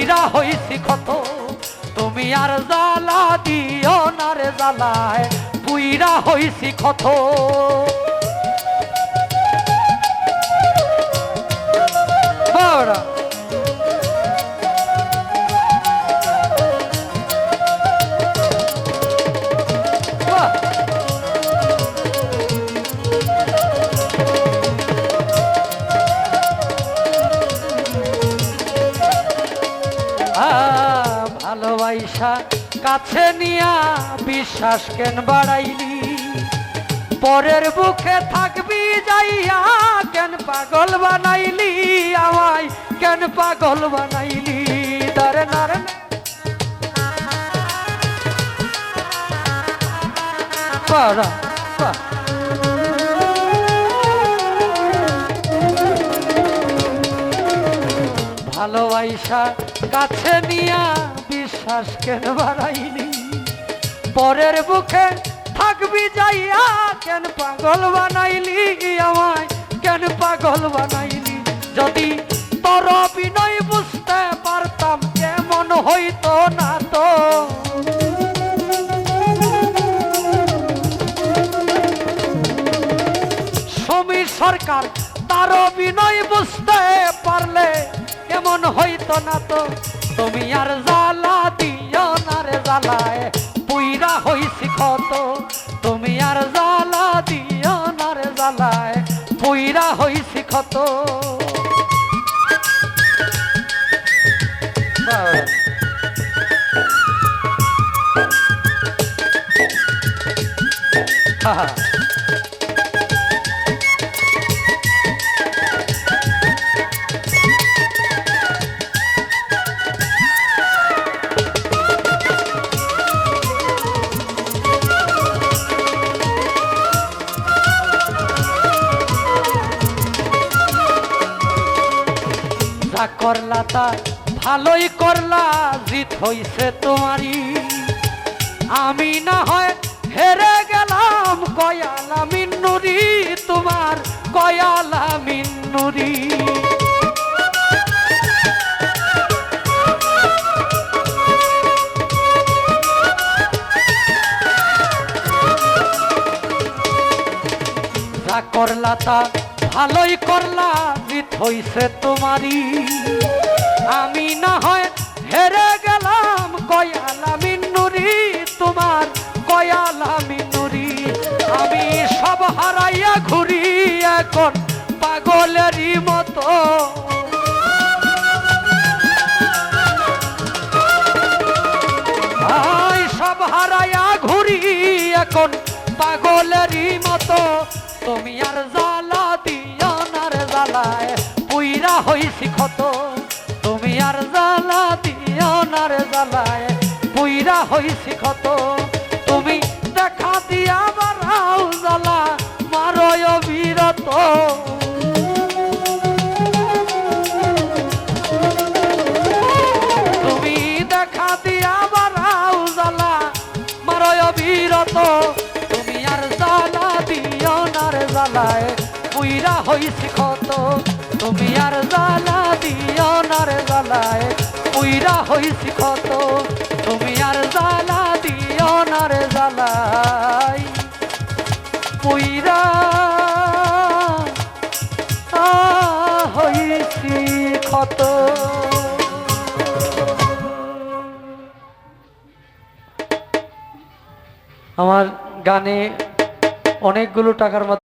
পুইরা হইছি ক্ষত। তুমি আর জ্বালা দিও না রে জ্বালায় পুইরা হইছি ক্ষত। ভালোবাসা কাছে নিয়া বিশ্বাস কেন বাড়াইলি? পরের বুকে থাকবি যাইয়া কেন পাগল বানাইলি? আমায় কেন পাগল বানাইলি? দারে নারে ভালোবাসা কাছে নিয়া বিশ্বাস কেন বাড়াইনি? পরের বুকে থাকবি যাইয়া, কেন পাগল বানাইলি আমায়? কেন পাগল বানাইলি? যদি তোর বিনয় বুঝতে পারতাম, কেমন হইতো না তো? সরকার তার বিনয় বুঝতে পারলে এমন হইতো না তো? তুমি আর জ্বালা দিও না রে জ্বালায়। পুইরা হইছি কত? তুমি আর জ্বালা দিও না রে জ্বালায়। পুইরা হইছি কত? হা হা যা করলা তা, ভালোই করলা, জিত হইছে তোমারই। আমি না হয় হেরে গেলাম, কয়ালা মিন্নুরি তোমার কয়ালা মিন্নুরি করলা তা ভালোই করলা, জিত হইছে তোমারই। আমি না হয় হেরে গেলাম, কয়ালা মিন্নুরি তোমার কয়ালা মিন্নুরি আমি সব হারাইয়া ঘুরি এখন পাগলেরই মতো। সব হারাইয়া ঘুরি এখন পাগলেরই মতো। তুমি আর জ্বালা হইছি ক্ষত তুমি আর জ্বালা দিও না রে জ্বালায়। পুইরা হইছি ক্ষত তুমি দেখা দিয়া বারাও জ্বালা মারয় বিরত। তুমি দেখা দিয়া বারাও জ্বালা মারয় বিরত। তুমি আর জ্বালা দিও না রে জ্বালায়, পুইরা হইছি তুমি আর জ্বালা দিও না রে জ্বালায়, পুইরা হইছি ক্ষত। তুমি আর জ্বালা দিও না রে জ্বালায়, পুইরা ক্ষত। আমার গানে অনেকগুলো টাকার মধ্যে